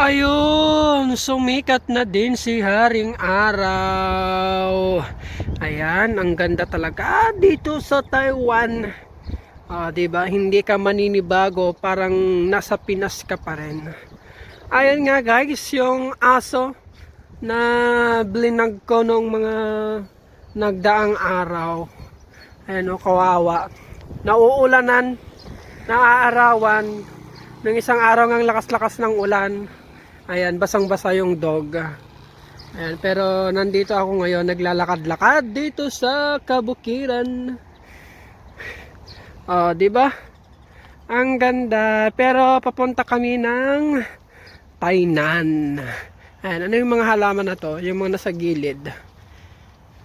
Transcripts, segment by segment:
Ayun, sumikat na din si Haring Araw. Ayan, ang ganda talaga dito sa Taiwan. Ah, 'di ba? Hindi ka maninibago, parang nasa Pinas ka pa rin. Ayan nga guys, yung aso na blinag ko nung mga nagdaang araw. Ayan o, kawawa. Nauulanan, naaarawan, nung isang araw ng lakas-lakas ng ulan. Ayan, basang-basa yung dog. Ayan, pero nandito ako ngayon, naglalakad-lakad dito sa kabukiran. Oh, 'di ba? Ang ganda, pero papunta kami ng Tainan. Ayan, ano yung mga halaman na to? Yung mga nasa gilid.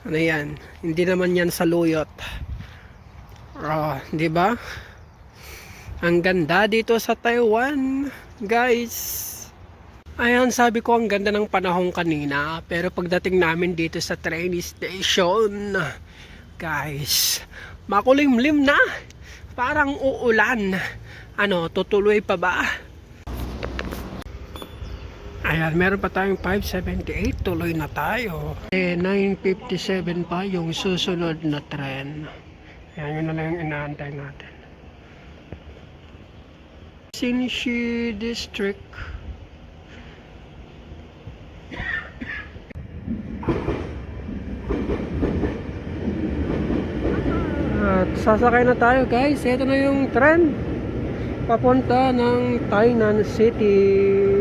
Ano yan? Hindi naman yan saluyot. Oh, 'di ba? Ang ganda dito sa Taiwan, guys. Ayan, sabi ko ang ganda ng panahon kanina, pero pagdating namin dito sa train station, guys, makulimlim na. Parang uulan. Ano, tutuloy pa ba? Ayan, meron pa tayong 578. Tuloy na tayo. Eh, 957 pa yung susunod na tren. Ayan, yun na lang yung inaantay natin. Sinishi District. At sasakay na tayo guys. Ito na yung tren. Papunta ng Tainan City.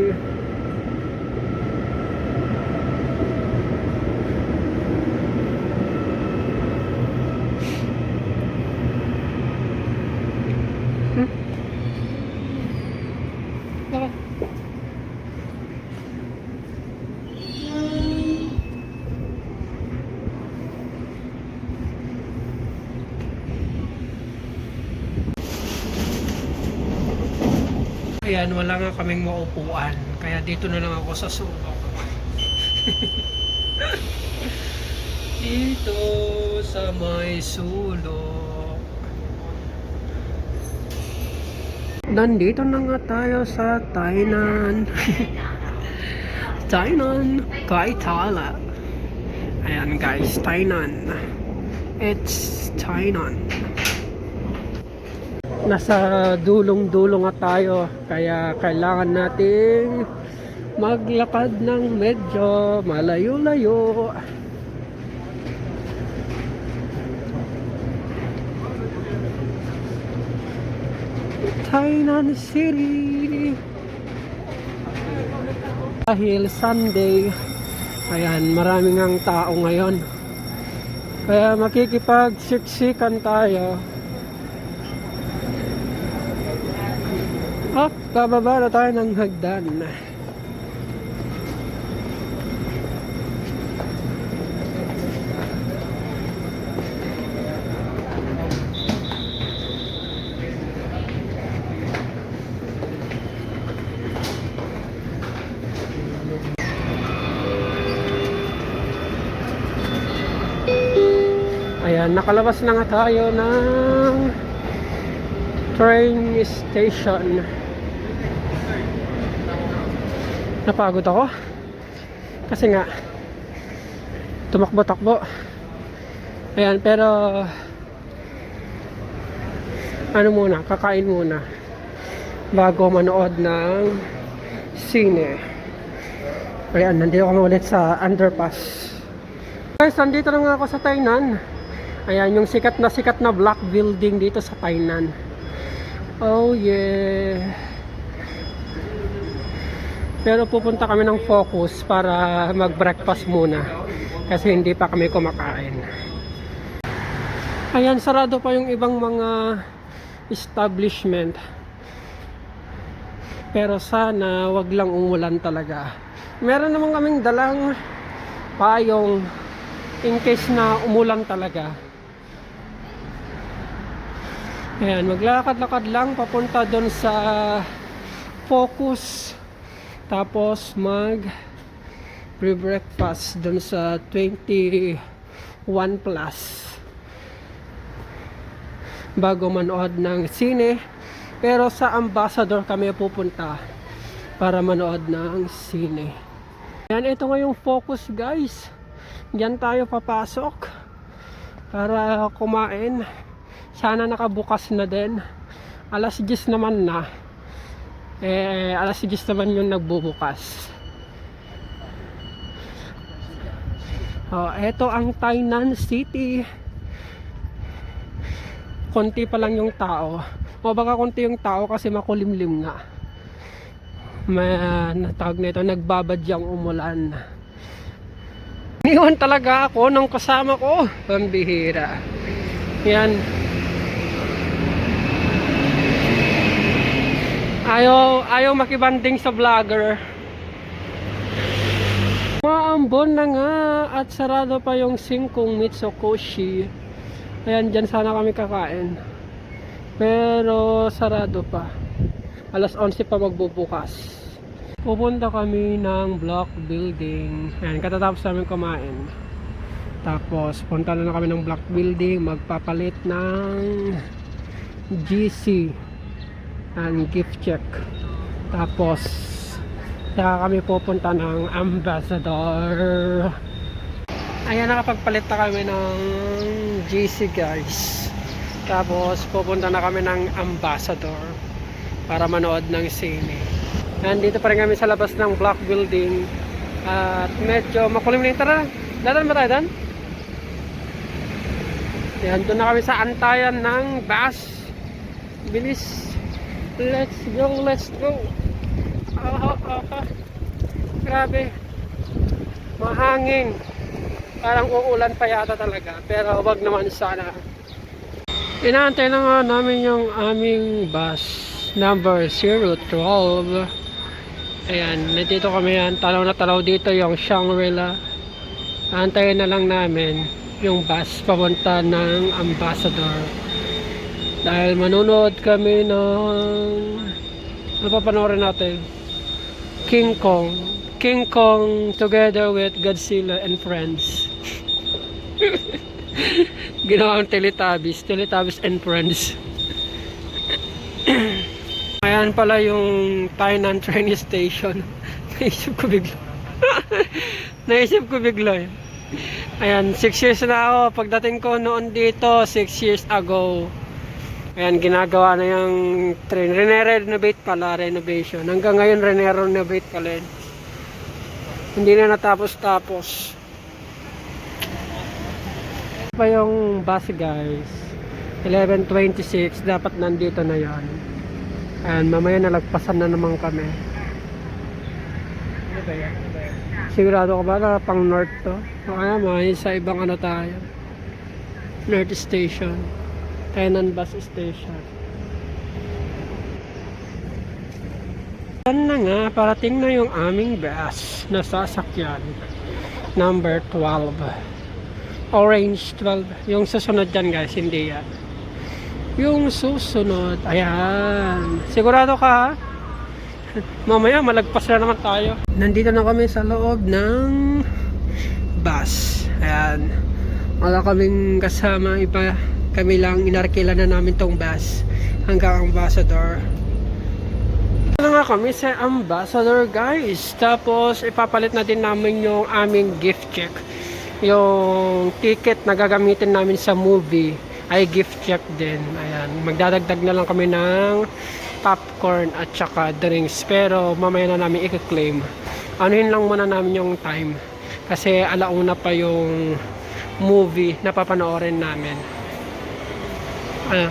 Ayan, wala nga kaming maupuan. Kaya dito na lang ako sa subok. dito sa may sulok. Nandito na nga tayo sa Tainan. Tainan, Kaitala. Ayan guys, Tainan. It's Tainan nasa dulong-dulong nga tayo kaya kailangan nating maglakad ng medyo malayo-layo. Tainan City. Dahil Sunday ayan maraming ang tao ngayon. Kaya makikipagsiksikan tayo Up, bababa na tayo ng hagdan. Ayan, nakalabas na nga tayo ng train station. Napagod ako. Kasi nga, tumakbo-takbo. Ayan, pero ano muna, kakain muna bago manood ng sine. Ayan, nandito kami ulit sa underpass. Guys, nandito na nga ako sa Tainan. Ayan, yung sikat na sikat na black building dito sa Tainan. Oh yeah. Pero pupunta kami ng focus para mag-breakfast muna. Kasi hindi pa kami kumakain. Ayan, sarado pa yung ibang mga establishment. Pero sana wag lang umulan talaga. Meron naman kaming dalang payong in case na umulan talaga. Ayan, maglakad-lakad lang papunta doon sa Focus. Tapos mag pre-breakfast doon sa 21 plus. Bago manood ng sine. Pero sa Ambassador kami pupunta. para manood ng sine. Yan, ito nga yung focus guys. Diyan tayo papasok para kumain. Sana nakabukas na din. Alas 10 naman na. Eh, alas 10 naman yung nagbubukas. Oh, ito ang Tainan City. Konti pa lang yung tao. O baka konti yung tao kasi makulimlim nga. May natawag na ito, nagbabadyang umulan. Iniwan talaga ako ng kasama ko. Pambihira. Yan. Ayaw, ayaw makibanding sa vlogger. Maambon na nga at sarado pa yung singkong Mitsukoshi. Ayan, dyan sana kami kakain. Pero sarado pa. Alas 11 pa magbubukas. Pupunta kami ng block building. Ayan, katatapos namin kumain. Tapos, punta na, na kami ng block building. Magpapalit ng GC and gift check. Tapos, saka kami pupunta ng ambassador. Ayan, nakapagpalit na kami ng GC guys. Tapos, pupunta na kami ng ambassador para manood ng sine. Nandito pa rin kami sa labas ng block building. At medyo makulimlim. Tara, dadan ba tayo dan? Yan, doon na kami sa antayan ng bus. Bilis. Let's go, let's go. Aha, aha. Grabe. Mahangin. Parang uulan pa yata talaga. Pero wag naman sana. Inaantay na namin yung aming bus number 012. Ayan, nandito kami yan. Talaw na talaw dito yung Shangri-La. Antayin na lang namin yung bus papunta ng Ambassador. Dahil manunood kami ng ano pa panoorin natin? King Kong. King Kong together with Godzilla and Friends. Ginawang Teletubbies. Teletubbies and Friends. Ayan pala yung Tainan train station. Naisip ko bigla. Naisip ko bigla. eh. Ayan, 6 years na ako. Pagdating ko noon dito, 6 years ago. Ayan, ginagawa na yung train. Rene-renovate pala, renovation. Hanggang ngayon, rene-renovate pa rin. Hindi na natapos-tapos. Pa yung bus guys. 11.26, dapat nandito na yan. Ayan, mamaya nalagpasan na naman kami. Sigurado ka ba na pang north to? Kaya mga sa ibang ano tayo. North Station. Tenan Bus Station. Yan na nga, parating na yung aming bus na sasakyan. Number 12. Orange 12. Yung susunod dyan guys, hindi yan. Yung susunod, ayan. Sigurado ka ha? Mamaya malagpas na naman tayo. Nandito na kami sa loob ng bus. Ayan. Wala kaming kasama iba. Kami lang inarkila na namin tong bus hanggang ambassador. Na nga kami sa ambassador guys. Tapos ipapalit na din namin yung aming gift check. Yung ticket na gagamitin namin sa movie ay gift check din. Ayan. Magdadagdag na lang kami ng popcorn at saka drinks. Pero mamaya na namin i-claim. Anuhin lang muna namin yung time. Kasi alauna pa yung movie na papanoorin namin. Ano?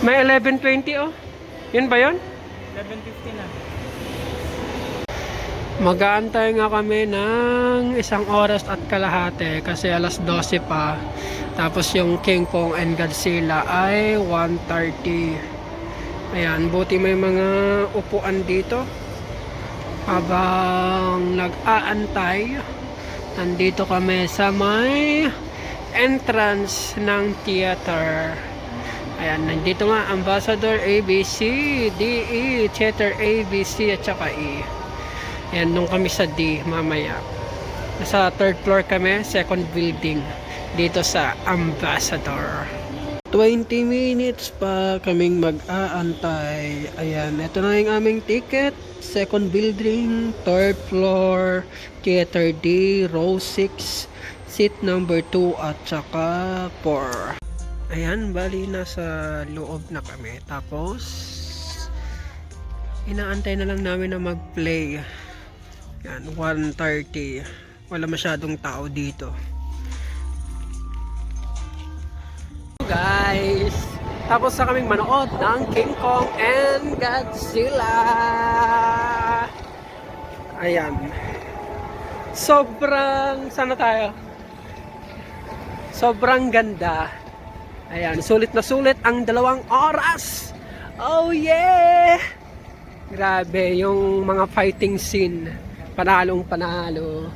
May 11.20 oh. Yun ba yun? 11.50 na. Mag-aantay nga kami ng isang oras at kalahati kasi alas 12 pa. Tapos yung King Kong and Godzilla ay 1.30. Ayan, buti may mga upuan dito. Habang nag-aantay, nandito kami sa may entrance ng theater. Ayan, nandito nga Ambassador ABC, DE, Theater ABC at saka E. Ayan, nung kami sa D mamaya. Nasa third floor kami, second building dito sa Ambassador. 20 minutes pa kaming mag-aantay. Ayan, ito na yung aming ticket. Second building, third floor, theater D, row 6, seat number 2 at saka 4. Ayan, bali nasa loob na kami. Tapos, inaantay na lang namin na mag-play. Yan, 1.30. Wala masyadong tao dito. guys. Tapos na kaming manood ng King Kong and Godzilla. Ayan. Sobrang, sana tayo? Sobrang ganda. Ayan, sulit na sulit ang dalawang oras. Oh yeah! Grabe, yung mga fighting scene. Panalong panalo.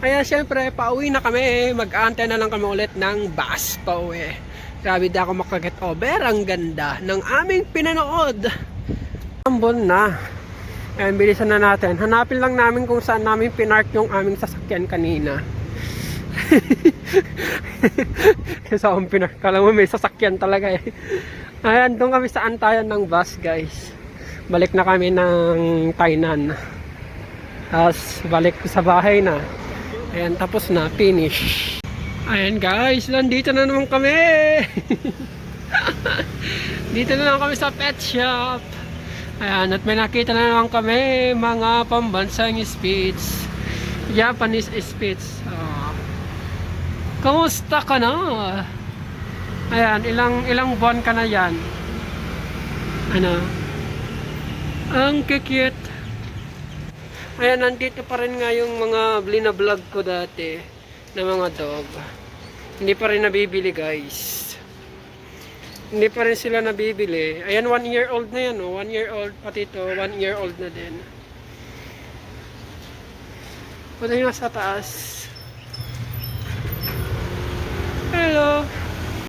Kaya syempre, pauwi na kami. Mag-aantay na lang kami ulit ng bus pauwi. Grabe di ako makaget over. Ang ganda ng aming pinanood. Ambon na. Ayan, bilisan na natin. Hanapin lang namin kung saan namin pinark yung aming sasakyan kanina. Akong pinark. Kala mo may sasakyan talaga eh. Ayan, doon kami sa antayan ng bus guys. Balik na kami ng Tainan. Tapos balik sa bahay na. Ayan, tapos na. Finish. Ayan guys, nandito na naman kami. dito na naman kami sa pet shop. Ayan, at may nakita na naman kami mga pambansang speeds. Japanese speeds. Oh. Kamusta ka na? Ayan, ilang ilang buwan ka na yan? Ano? Ang kikit. Ayan, nandito pa rin nga yung mga blina-vlog ko dati na mga dog. Hindi pa rin nabibili guys. Hindi pa rin sila nabibili. Ayan, one year old na yan. Oh. One year old, pati ito, one year old na din. Punta nyo sa taas. hello.